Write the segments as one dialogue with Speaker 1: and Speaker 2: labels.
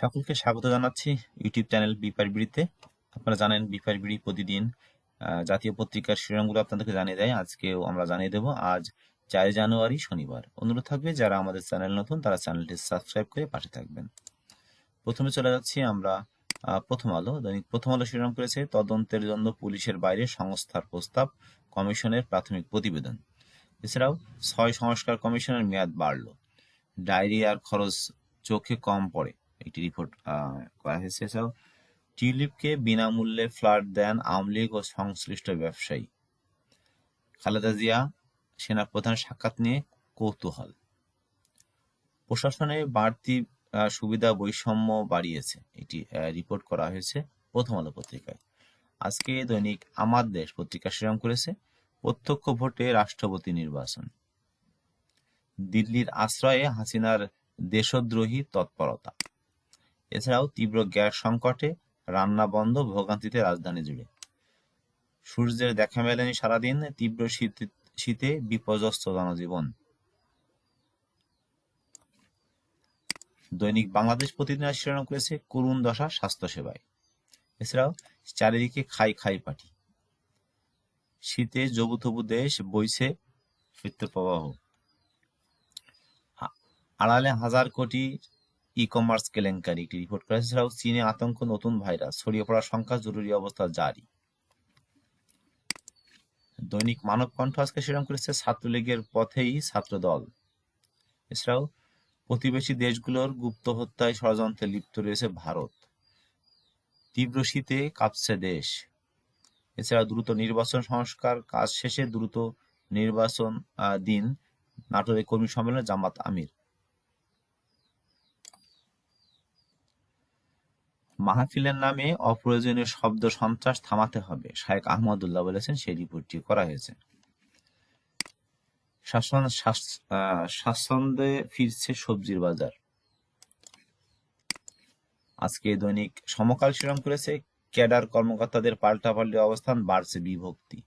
Speaker 1: সকলকে স্বাগত জানাচ্ছি ইউটিউব চ্যানেল বিপার বিড়িতে আপনারা জানেন বিপার বিড়ি প্রতিদিন জাতীয় পত্রিকার শিরোনামগুলো আপনাদেরকে জানিয়ে দেয়। আজকেও আমরা জানিয়ে দেব, আজ চার জানুয়ারি শনিবার। অনুরোধ থাকবে, যারা আমাদের চ্যানেল নতুন, তারা চ্যানেলটি সাবস্ক্রাইব করে পাশে থাকবেন। প্রথমে চলে যাচ্ছি আমরা প্রথম আলো। দৈনিক প্রথম আলো শিরোনাম করেছে, তদন্তের জন্য পুলিশের বাইরে সংস্থার প্রস্তাব, কমিশনের প্রাথমিক প্রতিবেদন। এছাড়াও ছয় সংস্কার কমিশনের মেয়াদ বাড়ল। ডায়রিয়ার খরচ চোখে কম পড়ে। একটি রিপোর্ট করা হয়েছে। এছাড়াও টিউলিপকে বিনামূল্যে ফ্ল্যাট দেন আওয়ামী লীগ ও সংশ্লিষ্ট ব্যবসায়ী। খালেদা জিয়া সেনাপ্রধান সাক্ষাৎ নিয়ে কৌতূহল। প্রশাসনে বাড়তি সুবিধা বৈষম্য বাড়িয়েছে। এটি রিপোর্ট করা হয়েছে প্রথম আলো পত্রিকায়। আজকে দৈনিক আমার দেশ পত্রিকা শিরোনাম করেছে, প্রত্যক্ষ ভোটে রাষ্ট্রপতি নির্বাচন। দিল্লির আশ্রয়ে হাসিনার দেশদ্রোহী তৎপরতা। এছাড়াও তীব্র গ্যাস সংকটে রান্না বন্ধ ভোগান্তিতে রাজধানী জুড়ে। সূর্যের দেখা মেলেনি সারাদিন, তীব্র শীত, শীতে বিপর্যস্ত জনজীবন। দৈনিক বাংলাদেশ প্রতিদিন শিরোনাম করেছে করুণ দশা স্বাস্থ্যসেবায় এছাড়াও চারিদিকে খাই খাই পাটি। শীতে জবুথবু দেশ বইছে শৈত্যপ্রবাহ আড়ালে হাজার কোটি ই কমার্স কেলেঙ্কারি। একটি রিপোর্ট করা। এছাড়াও চীনে আতঙ্ক, নতুন ভাইরাস, ছড়িয়ে পড়ার সংখ্যা জরুরি অবস্থা জারি। দৈনিক মানব কণ্ঠ আজকে শিরোনাম করেছে, ছাত্রলীগের পথেই ছাত্রদল। এছাড়াও প্রতিবেশী দেশগুলোর গুপ্ত হত্যায় ষড়যন্ত্রে লিপ্ত রয়েছে ভারত। তীব্র শীতে কাঁপছে দেশ। এছাড়া দ্রুত নির্বাচন সংস্কার কাজ শেষে দ্রুত নির্বাচন দিন নাটোরে কর্মী সম্মেলনে জামাত আমির। মাহফিলের নামে অপ্রয়োজনীয় শব্দ সন্ত্রাস থামাতে হবে। শায়েক আহমদুল্লাহ বলেছেন, সেই রিপোর্টটি করা হয়েছে। শাসন শাস- স্বাচ্ছন্দ্যে ফিরছে সবজির বাজার। আজকে দৈনিক সমকাল শিরোনাম করেছে, ক্যাডার কর্মকর্তাদের পাল্টাপাল্টি অবস্থান, বাড়ছে বিভক্তি।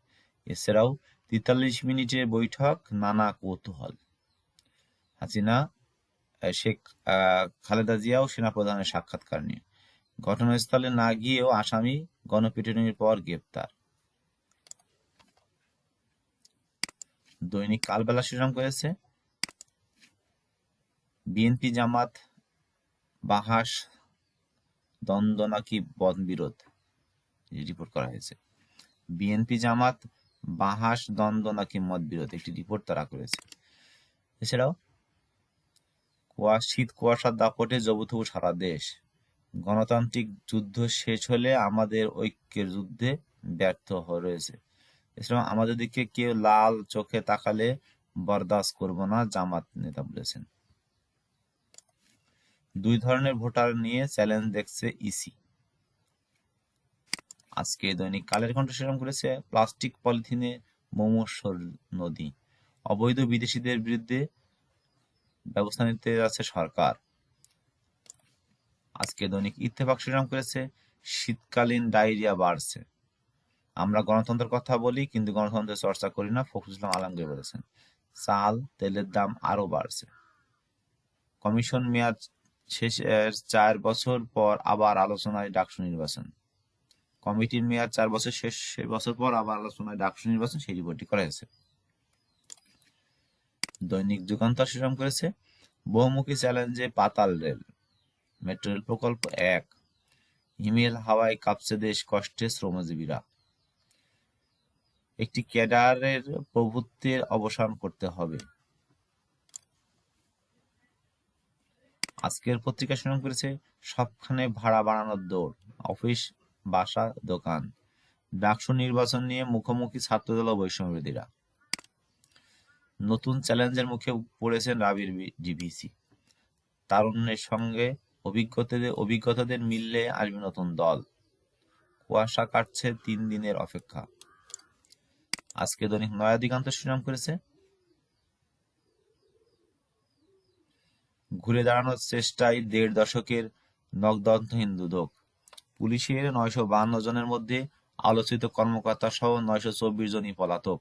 Speaker 1: এছাড়াও তেতাল্লিশ মিনিটের বৈঠক, নানা কৌতূহল। হাসিনা শেখ খালেদা জিয়াও সেনাপ্রধানের সাক্ষাৎকার নিয়ে। ঘটনাস্থলে না গিয়েও আসামি গণপিটুনির পর গ্রেপ্তার। দৈনিক কালবেলা শিরোনাম করেছে, বিএনপি জামাত বাহাস, দ্বন্দ্ব নাকি বনবিরোধ রিপোর্ট করা হয়েছে। বিএনপি জামাত বাহাস, দ্বন্দ্ব নাকি মতবিরোধ, একটি রিপোর্ট তারা করেছে। এছাড়াও কুয়া শীত, কুয়াশার দাপটে জবুথবু সারা দেশ গণতান্ত্রিক যুদ্ধ শেষ হলে আমাদের ঐক্যের যুদ্ধে ব্যর্থ রয়েছে। এছাড়াও আমাদের দিকে কেউ লাল চোখে তাকালে বরদাস্ত করব না, জামাত নেতা বলেছেন। দুই ধরনের ভোটার নিয়ে চ্যালেঞ্জ দেখছে ইসি। আজকে দৈনিক কালের কণ্ঠ শিরোনাম করেছে, প্লাস্টিক পলিথিনে মোমোসর নদী। অবৈধ বিদেশিদের বিরুদ্ধে ব্যবস্থা নিতে যাচ্ছে সরকার। আজকে দৈনিক ইত্তেফাক শিরোনাম করেছে, শীতকালীন ডায়রিয়া বাড়ছে। আমরা গণতন্ত্রের কথা বলি, কিন্তু গণতন্ত্রের চর্চা করি না, ফখরুল ইসলাম আলমগীর বলেছেন। চাল, তেলের দাম আরও বাড়ছে। কমিশন মেয়াদ শেষের চার বছর পর আবার আলোচনায় ডাকসু নির্বাচন। কমিটির মেয়াদ চার বছর শেষ বছর পর আবার আলোচনায় ডাকসু নির্বাচন, সেই রিপোর্টটি করা হয়েছে। দৈনিক যুগান্তর শিরোনাম করেছে, বহুমুখী চ্যালেঞ্জে পাতাল রেল। মেট্রো রেল প্রকল্প এক। হিমেল হাওয়ায় কাঁপছে দেশ কষ্টে শ্রমজীবীরা। একটি ক্যাডারের প্রভুত্বের অবসান করতে হবে। আজকের পত্রিকা শিরোনাম করেছে, সবখানে ভাড়া বাড়ানোর দৌড়, অফিস, বাসা, দোকান। ডাকসু নির্বাচন নিয়ে মুখোমুখি ছাত্রদল বৈষম্যবিরোধীরা। নতুন চ্যালেঞ্জের মুখে পড়েছেন রাবির ডিভিসি তারুণ্যের সঙ্গে অভিজ্ঞতাদের মিললে আসবে নতুন দল। কুয়াশা কাটছে তিন দিনের অপেক্ষা। আজকে দৈনিক নয়া দিগান্ত শিরোনাম করেছে। ঘুরে দাঁড়ানোর চেষ্টায় দেড় দশকের নগদন্তহীন দুদক পুলিশের নয়শো বান্ন জনের মধ্যে আলোচিত কর্মকর্তা সহ নয়শো চব্বিশ জনই পলাতক।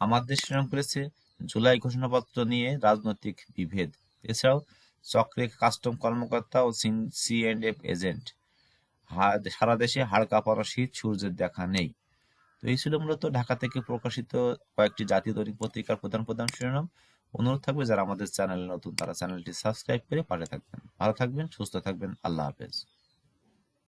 Speaker 1: আমাদের শিরোনাম করেছে, জুলাই ঘোষণাপত্র নিয়ে রাজনৈতিক বিভেদ। এছাড়াও চক্রে কাস্টম কর্মকর্তা ও সি এন্ড এফ এজেন্ট। সারা দেশে হাড় কাঁপানো শীত সূর্যের দেখা নেই। তো এই ছিল মূলত ঢাকা থেকে প্রকাশিত কয়েকটি জাতীয় দৈনিক পত্রিকার প্রধান প্রধান শিরোনাম। অনুরোধ থাকবে যারা আমাদের চ্যানেল নতুন, তারা চ্যানেলটি সাবস্ক্রাইব করে পাশে থাকবেন। ভালো থাকবেন, সুস্থ থাকবেন, আল্লাহ হাফেজ।